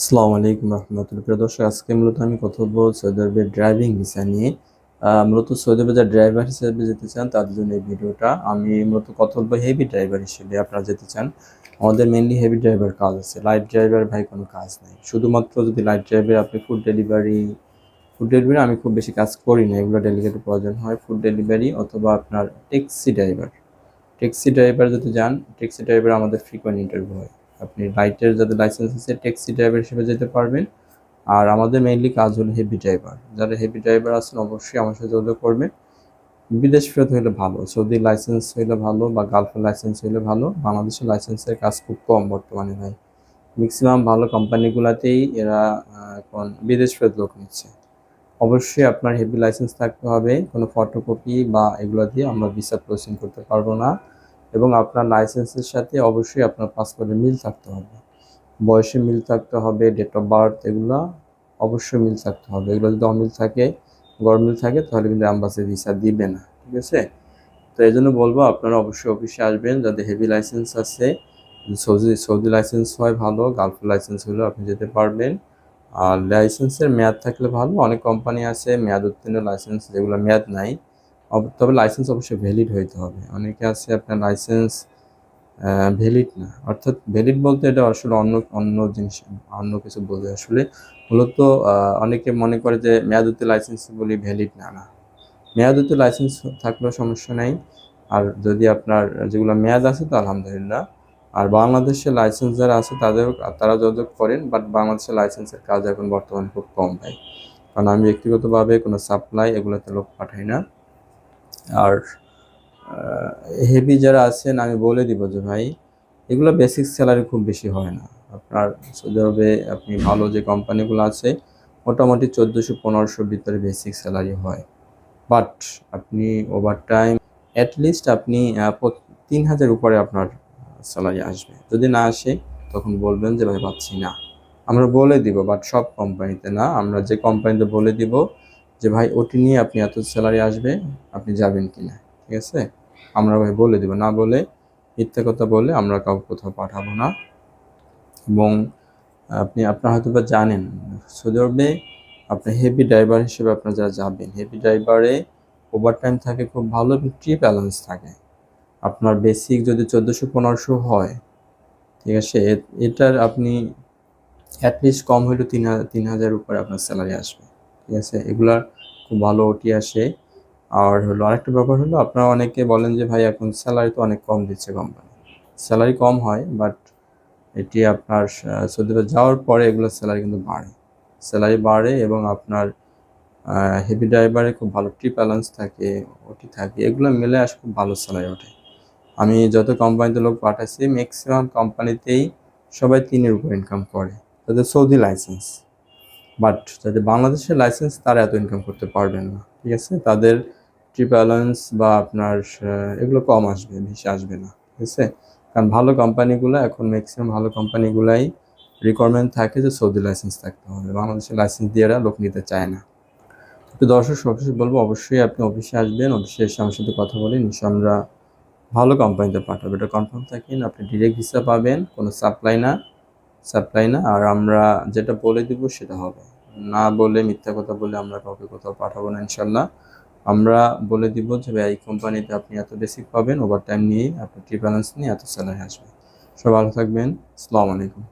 আসসালামু আলাইকুম রহমতুল্লাহ। প্রিয় দর্শক, আজকে মূলত আমি কথা বলব সৌদি আরবের ড্রাইভিং ভিসা নিয়ে। মূলত সৌদি আরবে ড্রাইভার হিসেবে যেতে চান, তাদের জন্য এই ভিডিওটা। আমি মূলত কথা বলব হেভি ড্রাইভার হিসেবে আপনারা যেতে চান। আমাদের মেনলি হেভি ড্রাইভার কাজ আছে। লাইট ড্রাইভার ভাই কোনো কাজ নেই। শুধুমাত্র যদি লাইট ড্রাইভার আপনি ফুড ডেলিভারি ফুড ডেলিভারি আমি খুব বেশি কাজ করি না। এগুলো ডেলিগেটের প্রয়োজন হয়। ফুড ডেলিভারি অথবা আপনার ট্যাক্সি ড্রাইভার ট্যাক্সি ড্রাইভার যদি যান ট্যাক্সি ড্রাইভার আমাদের ফ্রিকোয়েন্ট ইন্টারভিউ হয়। আপনি লাইটের যাদের লাইসেন্স আছে ট্যাক্সি ড্রাইভার হিসেবে যেতে পারবেন। আর আমাদের মেইনলি কাজ হলো হেভি ড্রাইভার যারা হেভি ড্রাইভার আছেন, অবশ্যই আমার সাথে যোগাযোগ করবেন। বিদেশ ফেরত হইলে ভালো, সৌদি লাইসেন্স হইলে ভালো বা গালফের লাইসেন্স হইলে ভালো। বাংলাদেশের লাইসেন্সের কাজ খুব কম বর্তমানে ভাই। ম্যাক্সিমাম ভালো কোম্পানিগুলোতেই এরা এখন বিদেশ ফেরত লোক নিচ্ছে। অবশ্যই আপনার হেভি লাইসেন্স থাকতে হবে, কোনো ফটোকপি বা এগুলো দিয়ে আমরা ভিসা প্রসেসিং করতে পারব না। এবং আপনার লাইসেন্সের সাথে অবশ্যই আপনার পাসপোর্টের মিল থাকতে হবে। বয়সে মিল থাকতে হবে ডেট অফ বার্থ এগুলো অবশ্যই মিল থাকতে হবে। এগুলো যদি অমিল থাকে গরমিল থাকে, তাহলে কিন্তু অ্যাম্বাসি ভিসা দিবে না, ঠিক আছে? তো এই জন্য বলব, আপনারা অবশ্যই অফিসে আসবেন, যাদের হেভি লাইসেন্স আছে সৌদি সৌদি লাইসেন্স হয় ভালো গালফের লাইসেন্স হলেও আপনি যেতে পারবেন। আর লাইসেন্সের মেয়াদ থাকলে ভালো, অনেক কোম্পানি আছে, মেয়াদ উত্তীর্ণ লাইসেন্স যেগুলো মেয়াদ নাই তবে লাইসেন্স অবশ্যই ভ্যালিড হইতে হবে। অনেকে আছে আপনার লাইসেন্স ভ্যালিড না। অর্থাৎ ভ্যালিড বলতে এটা আসলে অন্য অন্য জিনিস, অন্য কিছু বোঝে আসলে মূলত অনেকে মনে করে যে মেয়াদুতি লাইসেন্স বলি ভ্যালিড না না। মেয়াদুতি লাইসেন্স থাকলেও সমস্যা নাই। আর যদি আপনার যেগুলো মেয়াদ আছে তো আলহামদুলিল্লাহ। আর বাংলাদেশের লাইসেন্স যারা আছে তাদের, তারা যোগাযোগ করেন বাট বাংলাদেশের লাইসেন্সের কাজ এখন বর্তমানে খুব কম ভাই। কারণ আমি ব্যক্তিগতভাবে কোনো সাপ্লাই এগুলোতে লোক পাঠাই না। আর হেভি যারা আছেন, আমি বলে দিব যে ভাই, এগুলো বেসিক স্যালারি খুব বেশি হয় না। আপনার সৌদি আরবে আপনি ভালো যে কোম্পানিগুলো আছে, মোটামুটি চোদ্দোশো পনেরোশোর ভিতরে বেসিক স্যালারি হয়। বাট আপনি ওভার টাইম অ্যাটলিস্ট আপনি তিন হাজার উপরে আপনার স্যালারি আসবে। যদি না আসে, তখন বলবেন যে ভাই পাচ্ছি না। আমরা বলে দিব বাট সব কোম্পানিতে না, আমরা যে কোম্পানিতে বলে দিব যে ভাই, ওটি নিয়ে আপনি এত স্যালারি আসবে, আপনি যাবেন কি না ঠিক আছে? আমরা ভাই বলে দিব, না বলে, মিথ্যা কথা বলে আমরা কাউকে কোথাও পাঠাবো না। এবং আপনি, আপনার হয়তো বা জানেন, সৌদি আরবে আপনি হেভি ড্রাইভার হিসেবে আপনার যারা যাবেন হেভি ড্রাইভারে ওভার টাইম থাকে খুব ভালো এবং ব্যালেন্স থাকে। আপনার বেসিক যদি চোদ্দোশো, পনেরোশো হয়, ঠিক আছে এটার আপনি অ্যাটলিস্ট কম হলেও তিন হাজার তিন হাজার উপরে আপনার স্যালারি আসবে। ঠিক আছে? এগুলার খুব ভালো ওটি আসে। আর হলো আরেকটা ব্যাপার হলো আপনারা অনেকে বলেন যে ভাই এখন স্যালারি তো অনেক কম দিচ্ছে কোম্পানি স্যালারি কম হয় বাট এটি আপনার আহ, সৌদি আরবে যাওয়ার পরে এগুলো স্যালারি কিন্তু বাড়ে। স্যালারি বাড়ে এবং আপনার হেভি ড্রাইভারে খুব ভালো ট্রিপ ব্যালেন্স থাকে ওটি থাকে এগুলো মিলে আসে খুব ভালো স্যালারি ওঠে। আমি যত কোম্পানিতে লোক পাঠাচ্ছি ম্যাক্সিমাম কোম্পানিতেই সবাই তিনের উপর ইনকাম করে তাদের সৌদি লাইসেন্স বাট যাদের বাংলাদেশের লাইসেন্স তারা এত ইনকাম করতে পারবেন না, ঠিক আছে? তাদের ট্রিপ অ্যালাউন্স বা আপনার এগুলো কম আসবে, বেশি আসবে না, ঠিক আছে? কারণ ভালো কোম্পানিগুলো এখন ম্যাক্সিমাম ভালো কোম্পানিগুলাই রিকোয়ারমেন্ট থাকে যে সৌদি লাইসেন্স থাকতে হবে। বাংলাদেশের লাইসেন্স দিয়ে এরা লোক নিতে চায় না। তো দর্শক সবশেষ বলব, অবশ্যই আপনি অফিসে আসবেন অফিসে এসে আমার সাথে কথা বলে নিশ্চয় আমরা ভালো কোম্পানিতে পাঠাবো। এটা কনফার্ম থাকেন, আপনি ডিরেক্ট ভিসা পাবেন, কোনো সাপ্লাই না। সাপ্লাই না, আর আমরা যেটা বলে দিব সেটা হবে। না বলে মিথ্যা কথা বলে আমরা কাউকে কোথাও পাঠাবো না ইনশাল্লাহ আমরা বলে দিব যে এই কোম্পানিতে আপনি এত বেসিক পাবেন ওভার টাইম নিয়ে আপনার ট্রি ব্যালেন্স নিয়ে এত স্যালারি আসবে। সব ভালো থাকবেন। আসসালামু আলাইকুম।